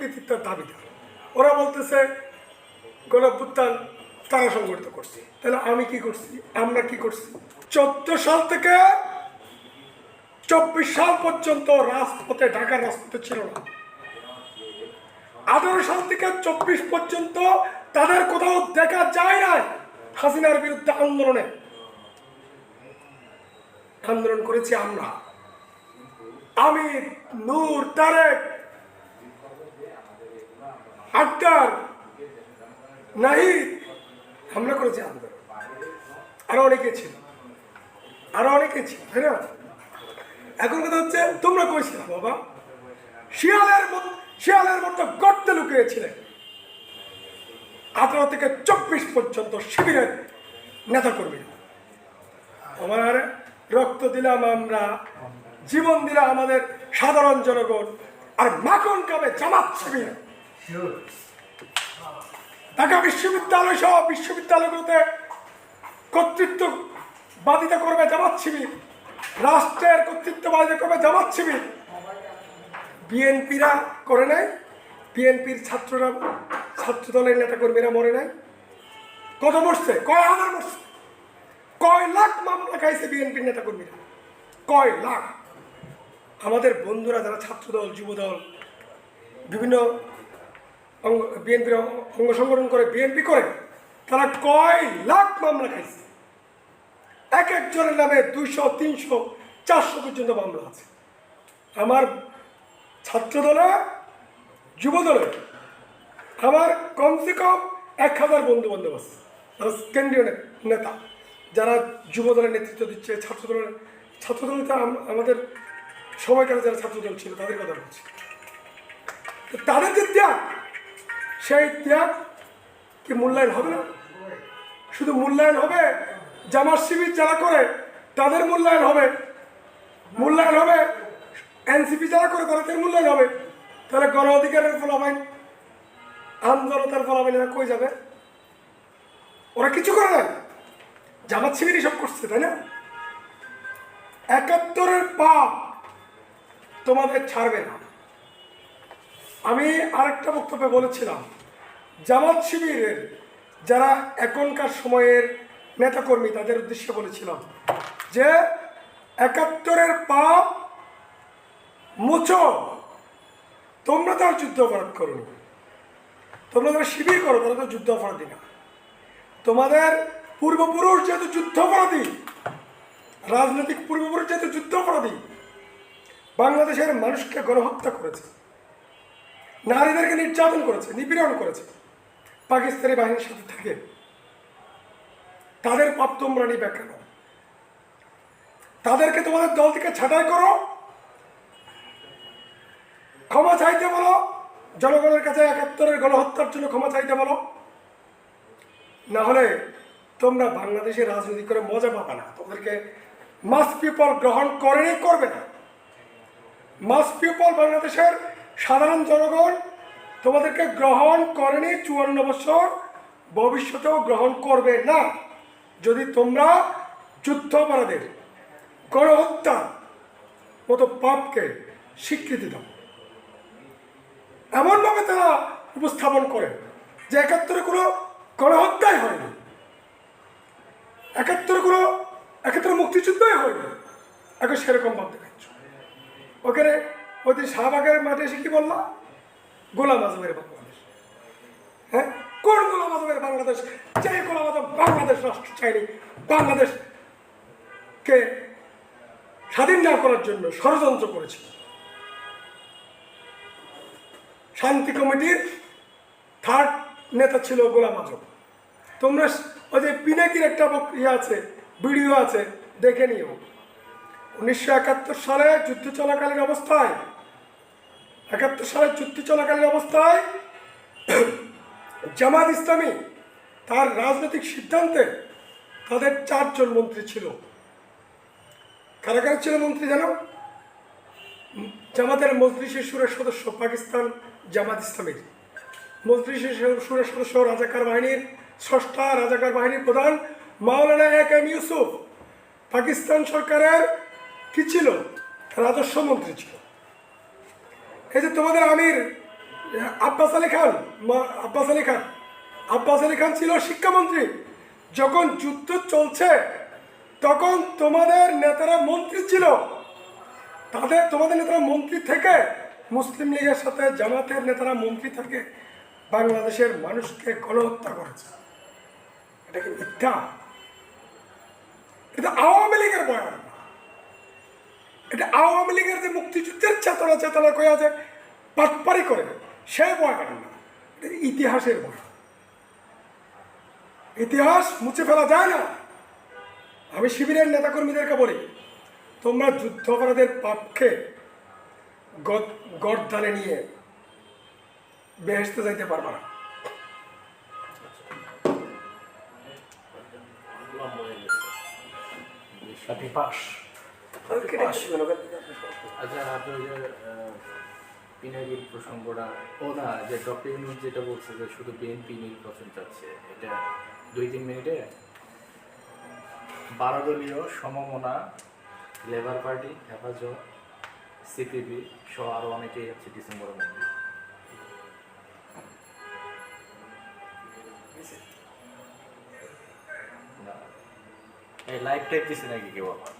কৃতিত্বের দাবিদার ওরা বলতেছে গণপুত্তান তারা সংগঠিত করছে। তাহলে আমি কি করছি? আমরা কি করছি? চোদ্দ সাল থেকে চব্বিশ সাল পর্যন্ত রাজপথে, ঢাকার রাজপথে ছিল না। আঠারো সাল থেকে চব্বিশ পর্যন্ত তাদের কোথাও দেখা যায় না হাসিনার বিরুদ্ধে আন্দোলনে। আন্দোলন করেছি আমরা। আমি নূর, তারেক আক্তার নাহিদ আমরা করেছি আন্দোলন আরও অনেকে ছিল। আরও অনেকে ছিল, তাই না? এখন কথা হচ্ছে, তোমরা কইছিলে বাবা? শিয়ালের শিয়ালের মতো গর্তে লুকিয়েছিলেন আঠারো থেকে চব্বিশ পর্যন্ত শিবিরের নেতাকর্মী। আমার রক্ত দিলাম আমরা, জীবন দিলাম আমাদের সাধারণ জনগণ, আর মাখন কাবে জামাত শিবির। ঢাকা বিশ্ববিদ্যালয় সহ বিশ্ববিদ্যালয়গুলোতে কর্তৃত্ব বাদিতা করবে জামাত শিবির, রাষ্ট্রের কর্তৃত্ব বাদিতা করবে জামাত শিবির। বিএনপিরা করে নাই, বিএনপির ছাত্ররা ছাত্র দলের নেতাকর্মীরা মরে নাই। কত মরছে? কয় হাজার মরছে? কয় লাখ মামলা খাইছে বিএনপির নেতাকর্মীরা? কয় লাখ? আমাদের বন্ধুরা যারা ছাত্রদল, যুবদল, বিভিন্ন বিএনপির অঙ্গ সংগঠন করে বিএনপি করে, তারা কয় লাখ মামলা খাইছে? এক একজনের নামে দুইশো, তিনশো, চারশো পর্যন্ত মামলা আছে। আমার ছাত্রদলে, যুবদলে, আমার কমসে কম এক হাজার বন্ধু বান্ধব আছে। তারা কেন্দ্রীয় নেতা। যারা যুবদলের নেতৃত্ব দিচ্ছে, ছাত্রদলের, ছাত্রদল তো আম- আমাদের সময়কালে যারা ছাত্রদল ছিল, তাদের কথা বলছি। তাদের যে ত্যাগ সেই ত্যাগ কি মূল্যায়ন হবে না? শুধু মূল্যায়ন হবে? জামাত শিবির যারা করে, তাদের মূল্যায়ন হবে। মূল্যায়ন হবে? এনসিপি যারা করে, তাদের মূল্যায়ন হবে। তাহলে গণ অধিকারের ফলাফল আন্দোলতার ফলাফল এরা কই যাবে? ওরা কিছু করে না। জামাত শিবিরই সব করছে, তাই না? একাত্তরের পাপ তোমাদের ছাড়বে না। আমি আরেকটা বক্তব্যে বলেছিলাম জামাত শিবিরের যারা এখনকার সময়ের নেতাকর্মী, তাদের উদ্দেশ্যে বলেছিলাম যে একাত্তরের পাপ মুছো। তোমরা তো যুদ্ধ অপরাধ করো তোমরা যারা শিবির করো, তারা তো যুদ্ধ অপরাধী না। তোমাদের পূর্বপুরুষ যেহেতু যুদ্ধ অপরাধী, রাজনৈতিক পূর্বপুরুষ যেহেতু যুদ্ধ অপরাধী, বাংলাদেশের মানুষকে গণহত্যা করেছে। নারীদেরকে নির্যাতন করেছে, নিপীড়ন করেছে। পাকিস্তানি বাহিনীর সাথে থেকে। তাদের পাপ তোমরা নিবে কেন? তাদেরকে তোমাদের দল থেকে ছাঁটাই করো। ক্ষমা চাইতে বলো। জনগণের কাছে একাত্তরের গণহত্যার জন্য ক্ষমা চাইতে বলো। না হলে তোমরা বাংলাদেশে রাজনীতি করে মজা পাবে না। তোমাদেরকে মাস পিপল গ্রহণ করেনি করবে না। মাস পিপল বাংলাদেশের সাধারণ জনগণ তোমাদেরকে গ্রহণ করেনি চুয়ান্ন বছর, ভবিষ্যতেও গ্রহণ করবে না। যদি তোমরা যুদ্ধ অপরাধের গণহত্যা মতো পাপকে স্বীকৃতি দাও। এমনভাবে তারা উপস্থাপন করে যে একাত্তরে কোনো গণহত্যাই হয়নি। একাত্তরে কোনো, একাত্তরে মুক্তিযুদ্ধই হয়নি। এখন সেরকম ভাব দেখাচ্ছ ওখানে ওই দিন শাহবাগের মাঠে এসে কি বললাম গোলাম আজমের বাংলাদেশ। হ্যাঁ? কোন গোলাম আজমের বাংলাদেশ? যে গোলাম আজম বাংলাদেশ রাষ্ট্র চাইনি বাংলাদেশকে স্বাধীন না করার জন্য ষড়যন্ত্র করেছিল শান্তি কমিটির থার্ড নেতা ছিল গোলাম আজম। তোমরা ওই যে পিনাকির একটা ইয়ে আছে, ভিডিও আছে, দেখে নিও। উনিশশো একাত্তর সালে যুদ্ধ চলাকালীন অবস্থায় একাত্তর সালে চুক্তি চলাকালীন অবস্থায় জামাত ইসলামী তার রাজনৈতিক সিদ্ধান্তে তাদের চারজন মন্ত্রী ছিল। কারা কারা ছিল মন্ত্রী জানো জামাতের মজলিসের সুরের সদস্য পাকিস্তান জামাত ইসলামীর। মজলিসের সুরের সদস্য রাজাকার বাহিনীর স্রষ্টা রাজাকার বাহিনীর প্রধান মাওলানা এক এম ইউসুফ। পাকিস্তান সরকারের কি ছিল? রাজস্ব মন্ত্রী ছিল। এই যে তোমাদের আমির, আব্বাস আলী খান আব্বাস আলী খান। আব্বাস আলী খান ছিল শিক্ষামন্ত্রী। যখন যুদ্ধ চলছে, তখন তোমাদের নেতারা মন্ত্রী ছিল। তাদের, তোমাদের নেতারা মন্ত্রী থেকে মুসলিম লীগের সাথে জামাতের নেতারা মন্ত্রী থেকে বাংলাদেশের মানুষকে গণহত্যা করেছে। এটা কি মিথ্যা? এটা আওয়ামী লীগের বয়ান। এটা আওয়ামী লীগের যে মুক্তিযুদ্ধের চেতনা চেতনা কয়ে আছে? পাটপারি করে। সে বয়ান না। ইতিহাসের বয়ান ইতিহাস মুছে ফেলা যায় না। আমি শিবিরের নেতাকর্মীদেরকে বলি, তোমরা যুদ্ধ অপরাধের পাপকে গরদানে নিয়ে বেহেস্তে যাইতে পারবা না। আচ্ছা আপনি যে পিনাকির প্রসঙ্গটা ও না যে ডক্টর ইউনুস যেটা বলছে যে শুধু বিএনপি নির্বাচন চাচ্ছে এটা দুই তিন মিনিটে? বারো দলীয় সমমনা লেবার পার্টি হেফাজত সিপিবি সহ আরও অনেকেই আছে ডিসেম্বরের মধ্যে। লাইভ টাইপ দিছে নাকি কেউ আবার?